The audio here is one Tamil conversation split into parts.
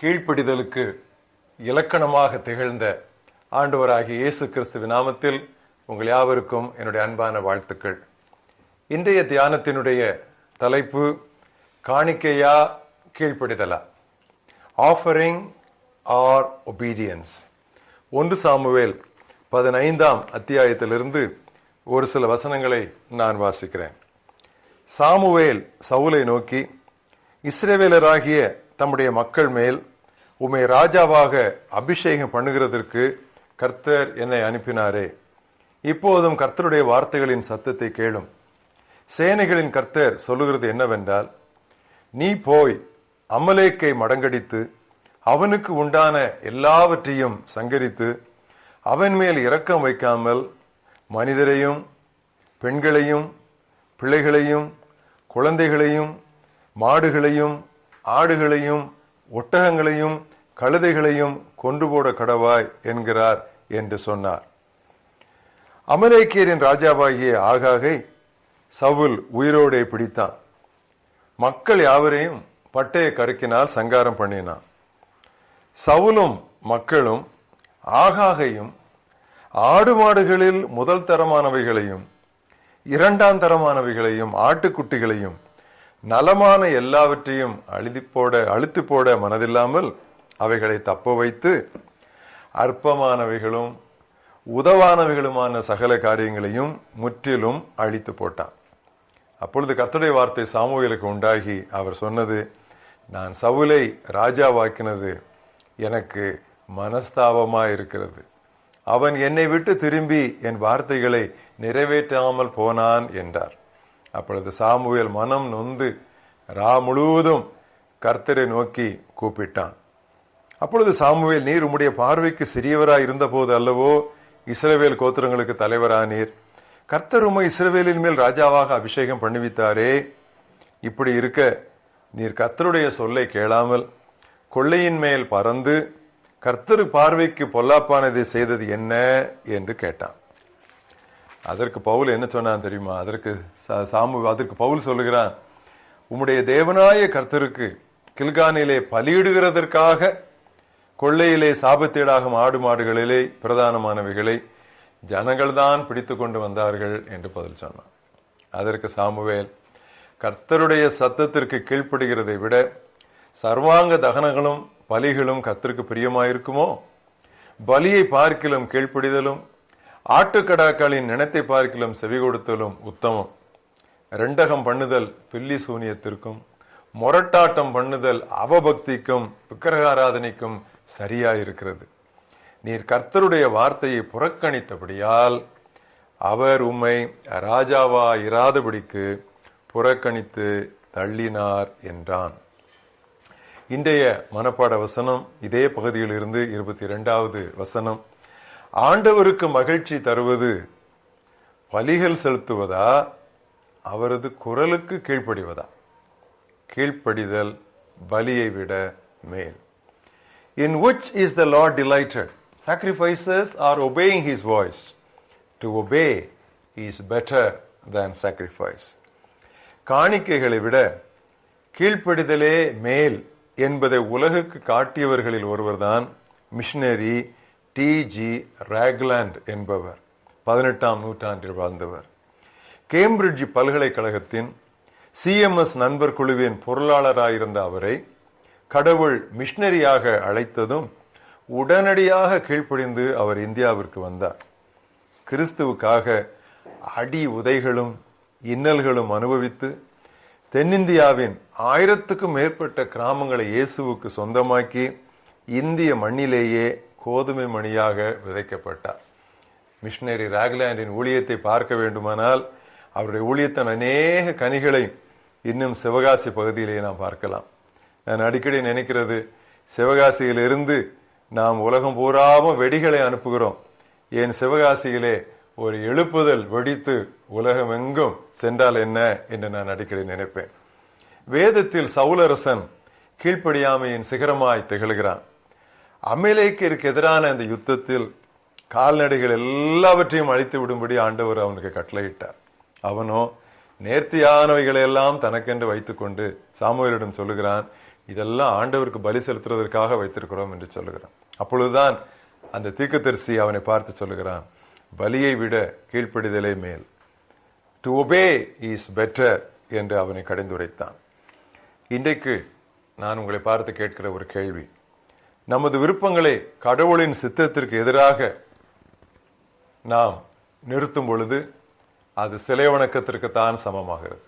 கீழ்ப்படிதலுக்கு இலக்கணமாக திகழ்ந்த ஆண்டவராகிய இயேசு கிறிஸ்துவ நாமத்தில் உங்கள் யாவருக்கும் என்னுடைய அன்பான வாழ்த்துக்கள். இன்றைய தியானத்தினுடைய தலைப்பு காணிக்கையா கீழ்ப்படிதலா? ஆஃபரிங் ஆர் ஒபீடியன்ஸ் ஒன்று சாமுவேல் பதினைந்தாம் அத்தியாயத்திலிருந்து ஒரு சில வசனங்களை நான் வாசிக்கிறேன். சாமுவேல் சவுலை நோக்கி இஸ்ரேவேலராகிய தம்முடைய மக்கள் மேல் உம்மை ராஜாவாக அபிஷேகம் பண்ணுகிறதற்கு கர்த்தர் என்னை அனுப்பினாரே. இப்போதும் கர்த்தருடைய வார்த்தைகளின் சத்தத்தை கேளும். சேனைகளின் கர்த்தர் சொல்லுகிறது என்னவென்றால் நீ போய் அமலேக்கை மடங்கடித்து அவனுக்கு உண்டான எல்லாவற்றையும் சங்கரித்து அவன் மேல் இரக்கம் வைக்காமல் மனிதரையும் பெண்களையும் பிள்ளைகளையும் குழந்தைகளையும் மாடுகளையும் ஆடுகளையும் ஒட்டகங்களையும் கழுதைகளையும் கொண்டு போட கடவாய் என்கிறார் என்று சொன்னார். அமலேக்கியரின் ராஜாவாகிய ஆகாகை சவுல் உயிரோடே பிடித்தான். மக்கள் யாவரையும் பட்டையை கருக்கினால் சங்காரம் பண்ணினான். சவுலும் மக்களும் ஆகாகையும் ஆடு மாடுகளில் முதல் தரமானவைகளையும் இரண்டாம் தரமானவைகளையும் ஆட்டுக்குட்டிகளையும் நலமான எல்லாவற்றையும் அழுதி போட அழுத்து போட மனதில்லாமல் அவைகளை தப்ப வைத்து அற்பமானவைகளும் உதவானவைகளுமான சகல காரியங்களையும் முற்றிலும் அழித்து போட்டான். அப்பொழுது கர்த்தருடைய வார்த்தை சாமுவேலுக்கு உண்டாகி அவர் சொன்னது நான் சவுலை ராஜாவாக்கினது எனக்கு மனஸ்தாபமாக இருக்கிறது. அவன் என்னை விட்டு திரும்பி என் வார்த்தைகளை நிறைவேற்றாமல் போனான் என்றார். அப்பொழுது சாமுவேல் மனம் நொந்து ரா முழுவதும் கர்த்தரை நோக்கி கூப்பிட்டான். அப்பொழுது சாமுவேல் நீர் உம்முடைய பார்வைக்கு சிறியவராய் இருந்தபோது அல்லவோ இஸ்ரவேல் கோத்திரங்களுக்கு தலைவரானீர் கர்த்தர் உம்மை இஸ்ரவேலின் மேல் ராஜாவாக அபிஷேகம் பண்ணுவித்தாரே இப்படி இருக்க நீர் கர்த்தருடைய சொல்லை கேளாமல் கொள்ளையின் மேல் பறந்து கர்த்தரு பார்வைக்கு பொல்லாப்பானதை செய்தது என்ன? என்று கேட்டான். அதற்கு பவுல் என்ன சொன்னான் தெரியுமா? அதற்கு சா- சாமு அதற்கு பவுல் சொல்லுகிறான் உம்முடைய தேவனாய கர்த்தருக்கு கில்கானிலே பலியிடுகிறதற்காக கொள்ளையிலே சாபத்தீடாகும் ஆடு மாடுகளிலே பிரதானமானவைகளை ஜனங்கள்தான் பிடித்து கொண்டு வந்தார்கள் என்று பதில் சொன்னான். அதற்கு சாமுவேல் கர்த்தருடைய சத்தத்திற்கு கீழ்ப்படுகிறதை விட சர்வாங்க தகனங்களும் பலிகளும் கர்த்தருக்கு பிரியமாயிருக்குமோ? பலியை பார்க்கிலும் கீழ்ப்படிதலும் ஆட்டுக்கடாக்களின் நினத்தை பார்க்கிலும் செவி கொடுத்தலும் உத்தமம். ரெண்டகம் பண்ணுதல் பில்லி சூனியத்திற்கும் முரட்டாட்டம் பண்ணுதல் அவபக்திக்கும் விக்கிரகாராதனைக்கும் சரியாயிருக்கிறது. நீர் கர்த்தருடைய வார்த்தையை புறக்கணித்தபடியால் அவர் உம்மை ராஜாவா இராதபடிக்கு புறக்கணித்து தள்ளினார் என்றான். இன்றைய மனப்பாட வசனம் இதே பகுதியில் இருந்து இருபத்தி இரண்டாவது வசனம். ஆண்டவருக்கு மகிழ்ச்சி தருவது பலிகள் செலுத்துவதா? அவரது குரலுக்கு கீழ்ப்படிவதா? கீழ்ப்படிதல் பலியை விட மேல். In which is the Lord delighted? Sacrifices or obeying His voice? To obey is better than sacrifice. காணிக்கைகளை விட கீழ்ப்படிதலே மேல் என்பதை உலகுக்கு காட்டியவர்களில் ஒருவர்தான் மிஷனரி டி ஜி ராக்லாண்ட் என்பவர் பதினெட்டாம் நூற்றாண்டில் வாழ்ந்தவர் கேம்பிரிட்ஜ் பல்கலைக்கழகத்தின் சிஎம்எஸ் நண்பர் குழுவின் பொருளாளராயிருந்த அவரை கடவுள் மிஷினரியாக அழைத்ததும் உடனடியாக கீழ்ப்படிந்து அவர் இந்தியாவிற்கு வந்தார். கிறிஸ்துவுக்காக அடி உதைகளும் இன்னல்களும் அனுபவித்து தென்னிந்தியாவின் ஆயிரத்துக்கும் மேற்பட்ட கிராமங்களை இயேசுவுக்கு சொந்தமாக்கி இந்திய மண்ணிலேயே கோதுமை மணியாக விதைக்கப்பட்டார். மிஷினரி ராக்லாண்டின் ஊழியத்தை பார்க்க வேண்டுமானால் அவருடைய ஊழியத்தின் அநேக கனிகளை இன்னும் சிவகாசி பகுதியிலே நாம் பார்க்கலாம். நான் அடிக்கடி நினைக்கிறது சிவகாசியிலிருந்து நாம் உலகம் பூராவும் வெடிகளை அனுப்புகிறோம். என் சிவகாசியிலே ஒரு எழுப்புதல் வெடித்து உலகம் எங்கும் சென்றால் என்ன என்று நான் அடிக்கடி நினைப்பேன். வேதத்தில் சவுலரசன் கீழ்ப்படியாமையின் சிகரமாய் திகழ்கிறான். அமிலேக்கிற்கு எதிரான அந்த யுத்தத்தில் கால்நடைகள் எல்லாவற்றையும் அழித்து விடும்படி ஆண்டவர் அவனுக்கு கட்டளையிட்டார். அவனோ நேர்த்தியானவைகளை எல்லாம் தனக்கென்று வைத்துக்கொண்டு சாமுவேலிடம் சொல்லுகிறான் இதெல்லாம் ஆண்டவருக்கு பலி செலுத்துறதற்காக வைத்திருக்கிறோம் என்று சொல்லுகிறான். அப்பொழுதுதான் அந்த தீக்கத்தரிசி அவனை பார்த்து சொல்லுகிறான் பலியை விட கீழ்ப்படிதலே மேல். டு ஒபே இஸ் பெட்டர் என்று அவனை கடைந்துரைத்தான். இன்றைக்கு நான் உங்களை பார்த்து கேட்கிற ஒரு கேள்வி. நமது விருப்பங்களை கடவுளின் சித்தத்திற்கு எதிராக நாம் நிறுத்தும் பொழுது அது சிலை வணக்கத்திற்கு தான் சமமாகிறது.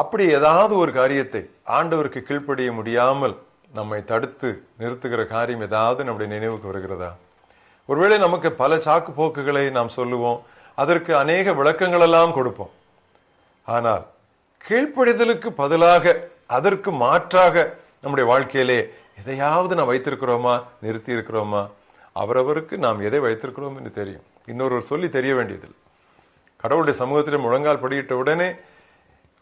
அப்படி ஏதாவது ஒரு காரியத்தை ஆண்டவருக்கு கீழ்ப்படிய முடியாமல் நம்மை தடுத்து நிறுத்துகிற காரியம் ஏதாவது நம்முடைய நினைவுக்கு வருகிறதா? ஒருவேளை நமக்கு பல சாக்கு போக்குகளை நாம் சொல்லுவோம். அதற்கு அநேக விளக்கங்களெல்லாம் கொடுப்போம். ஆனால் கீழ்ப்படிதலுக்கு பதிலாக அதற்கு மாற்றாக நம்முடைய வாழ்க்கையிலே எதையாவது நாம் வைத்திருக்கிறோமா நிறுத்தி இருக்கிறோமா அவரவருக்கு நாம் எதை வைத்திருக்கிறோம் என்று தெரியும். இன்னொருவர் சொல்லி தெரிய வேண்டியதில்லை. கடவுளுடைய சமூகத்தில் முழங்கால் படியிட்ட உடனே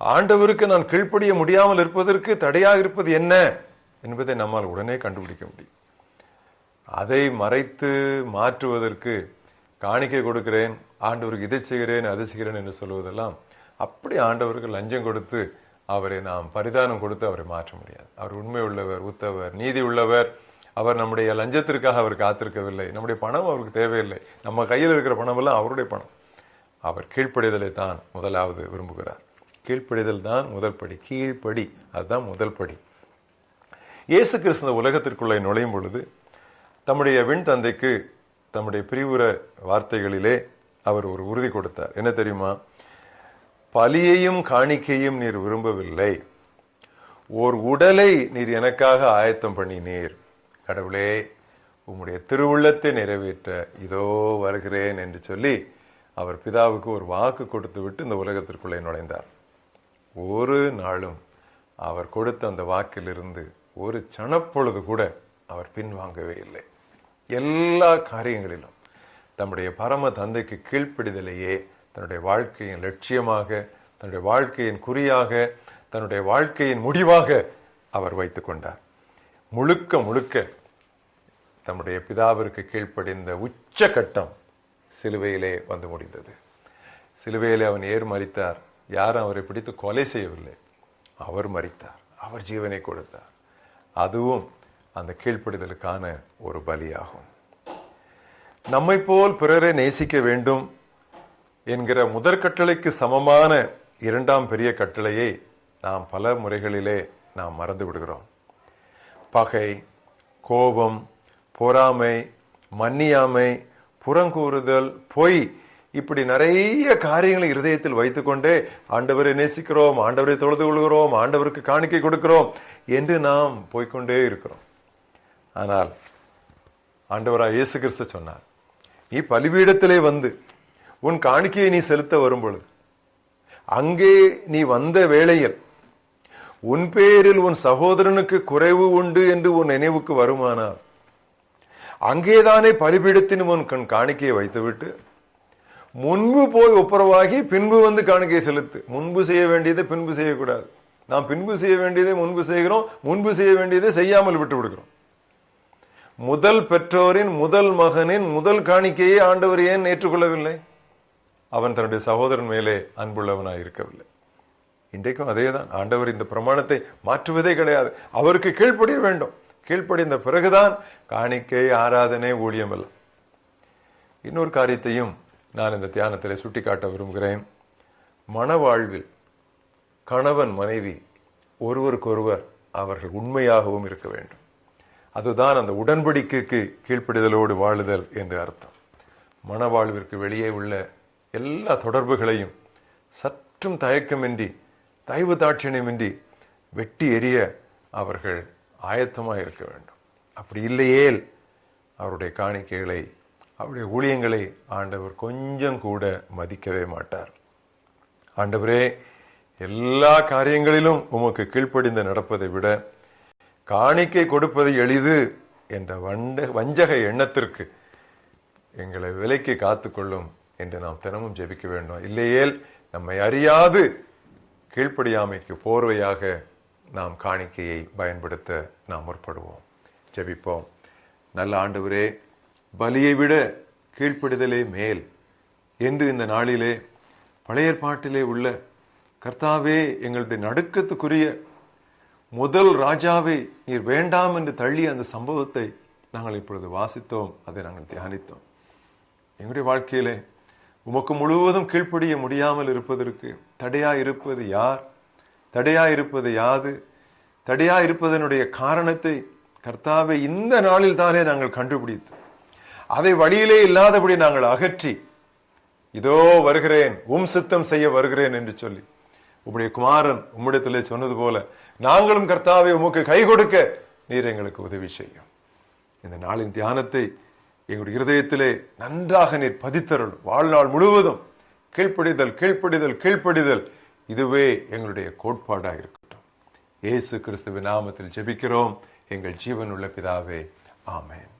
ஆண்டவருக்கு நான் கீழ்ப்படிய முடியாமல் இருப்பதற்கு தடையாக இருப்பது என்ன என்பதை நம்மால் உடனே கண்டுபிடிக்க முடியும். அதை மறைத்து மாற்றுவதற்கு காணிக்கை கொடுக்கிறேன் ஆண்டவருக்கு இதை செய்கிறேன் அதை செய்கிறேன் என்று சொல்வதெல்லாம் அப்படி ஆண்டவருக்கு லஞ்சம் கொடுத்து அவரை நாம் பரிதானம் கொடுத்து அவரை மாற்ற முடியாது. அவர் உண்மை உள்ளவர் உத்தவர் நீதி உள்ளவர். அவர் நம்முடைய லஞ்சத்திற்காக அவர் காத்திருக்கவில்லை. நம்முடைய பணம் அவருக்கு தேவையில்லை. நம்ம கையில் இருக்கிற பணமெல்லாம் அவருடைய பணம். அவர் கீழ்ப்படிதலை தான் முதலாவது விரும்புகிறார். கீழ்ப்படிதல் தான் முதல் படி. கீழ்ப்படி. அதுதான் முதல் படி. இயேசு கிறிஸ்து உலகத்திற்குள்ளே நுழையும் பொழுது தம்முடைய விண் தந்தைக்கு தம்முடைய பிரிவுர வார்த்தைகளிலே அவர் ஒரு உறுதி கொடுத்தார். என்ன தெரியுமா? பலியையும் காணிக்கையும் நீர் விரும்பவில்லை. ஓர் உடலை நீர் எனக்காக ஆயத்தம் பண்ணினீர். கடவுளே உம்முடைய திருவுள்ளத்தை நிறைவேற்ற இதோ வருகிறேன் என்று சொல்லி அவர் பிதாவுக்கு ஒரு வாக்கு கொடுத்து விட்டு இந்த உலகத்திற்குள்ளே நுழைந்தார். ஒரு நாளும் அவர் கொடுத்த அந்த வாக்கிலிருந்து ஒரு சனப்பொழுது கூட அவர் பின்வாங்கவே இல்லை. எல்லா காரியங்களிலும் தம்முடைய பரம தந்தைக்கு கீழ்ப்பிடிதலையே தன்னுடைய வாழ்க்கையின் லட்சியமாக தன்னுடைய வாழ்க்கையின் குறியாக தன்னுடைய வாழ்க்கையின் முடிவாக அவர் வைத்து கொண்டார். முழுக்க முழுக்க தம்முடைய பிதாவிற்கு கீழ்ப்படிந்த உச்ச கட்டம் சிலுவையிலே வந்து முடிந்தது. சிலுவையிலே அவன் ஏர் மறித்தார் யாரும் அவரை பிடித்து கொலை செய்யவில்லை. அவர் மறித்தார். அவர் ஜீவனை கொடுத்தார். அதுவும் அந்த கீழ்ப்படிதலுக்கான ஒரு பலியாகும். நம்மை போல் பிறரை நேசிக்க வேண்டும் என்கிற முதற் கட்டளைக்கு சமமான இரண்டாம் பெரிய கட்டளையை நாம் பல முறைகளிலே நாம் மறந்து விடுகிறோம். பகை கோபம் பொறாமை மன்னியாமை புறங்கூறுதல் பொய் இப்படி நிறைய காரியங்களை இருதயத்தில் வைத்துக்கொண்டே ஆண்டவரை நேசிக்கிறோம் ஆண்டவரை தொழுது கொள்கிறோம் ஆண்டவருக்கு காணிக்கை கொடுக்கிறோம் என்று நாம் போய்க்கொண்டே இருக்கிறோம். ஆனால் ஆண்டவராக இயேசு கிறிஸ்து சொன்னார் நீ பலிபீடத்திலே வந்து உன் காணிக்கையை நீ செலுத்த வரும்பொழுது அங்கே நீ வந்த வேளையில் உன் பேரில் உன் சகோதரனுக்கு குறைவு உண்டு என்று உன் நினைவுக்கு வருமானால் அங்கேதானே பலிபீடத்தின் உன் கண் காணிக்கையை வைத்துவிட்டு முன்பு போய் ஒப்புரவாகி பின்பு வந்து காணிக்கையை செலுத்து. முன்பு செய்ய வேண்டியதை பின்பு செய்யக்கூடாது. நாம் பின்பு செய்ய வேண்டியதை முன்பு செய்கிறோம் முன்பு செய்ய வேண்டியதை செய்யாமல் விட்டு விடுகிறோம். முதல் பெற்றோரின் முதல் மகனின் முதல் காணிக்கையை ஆண்டவர் ஏன் ஏற்றுக்கொள்ளவில்லை? அவன் தன்னுடைய சகோதரன் மேலே அன்புள்ளவனாக இருக்கவில்லை. இன்றைக்கும் அதேதான். ஆண்டவர் இந்த பிரமாணத்தை மாற்றுவதே கிடையாது. அவருக்கு கீழ்ப்படிய வேண்டும். கீழ்ப்படிந்த பிறகுதான் காணிக்கை ஆராதனை ஊழியம் எல்லாம். இன்னொரு காரியத்தையும் நான் இந்த தியானத்தில் சுட்டிக்காட்ட விரும்புகிறேன். மனவாழ்வில் கணவன் மனைவி ஒருவருக்கொருவர் அவர்கள் உண்மையாகவும் இருக்க வேண்டும். அதுதான் அந்த உடன்படிக்கைக்கு கீழ்ப்படிதலோடு வாழுதல் என்று அர்த்தம். மனவாழ்விற்கு வெளியே உள்ள எல்லா தொடர்புகளையும் சற்றும் தயக்கமின்றி தயவு தாட்சியமின்றி வெட்டி எறிய அவர்கள் ஆயத்தமாக இருக்க வேண்டும். அப்படி இல்லையேல் அவருடைய காணிக்கைகளை அவருடைய ஊழியங்களை ஆண்டவர் கொஞ்சம் கூட மதிக்கவே மாட்டார். ஆண்டவரே எல்லா காரியங்களிலும் உமக்கு கீழ்ப்படிந்து நடப்பதை விட காணிக்கை கொடுப்பது எளிது என்ற வண்ட வஞ்சக எண்ணத்திற்கு எங்களை விலைக்கு காத்துக்கொள்ளும் என்று நாம் தினமும் ஜெபிக்க வேண்டும். இல்லையேல் நம்மை அறியாது கீழ்ப்படியாமைக்கு போர்வையாக நாம் காணிக்கையை பயன்படுத்த நாம் முற்படுவோம். ஜெபிப்போம். நல்ல ஆண்டவரே பலியை விட கீழ்ப்படிதலே மேல் என்று இந்த நாளிலே பழைய பாட்டிலே உள்ள கர்த்தாவே எங்களுடைய நடுக்கத்துக்குரிய முதல் ராஜாவை நீர் வேண்டாம் என்று தள்ளிய அந்த சம்பவத்தை நாங்கள் இப்பொழுது வாசித்தோம் அதை நாங்கள் தியானித்தோம். எங்களுடைய வாழ்க்கையிலே உமக்கு முழுவதும் கீழ்ப்படிய முடியாமல் இருப்பதற்கு தடையா இருப்பது யார்? தடையா இருப்பது யாது? தடையா இருப்பதனுடைய காரணத்தை கர்த்தாவை இந்த நாளில் தானே நாங்கள் கண்டுபிடித்தோம். அதை வழியிலே இல்லாதபடி நாங்கள் அகற்றி இதோ வருகிறேன் உம் சித்தம் செய்ய வருகிறேன் என்று சொல்லி. உம்முடைய குமாரன் உம்மிடத்திலே சொன்னது போல நாங்களும் கர்த்தாவை உமக்கு கை கொடுக்க நீர் எங்களுக்கு உதவி செய்யும். இந்த நாளின் தியானத்தை எங்களுடைய இருதயத்திலே நன்றாக நீர் பதித்தருள் வாழ்நாள் முழுவதும் கீழ்ப்படிதல் கீழ்ப்படிதல் கீழ்ப்படிதல் இதுவே எங்களுடைய கோட்பாடாக இருக்கட்டும். இயேசு கிறிஸ்துவின் நாமத்தில் ஜெபிக்கிறோம். எங்கள் ஜீவனுள்ள பிதாவே ஆமேன்.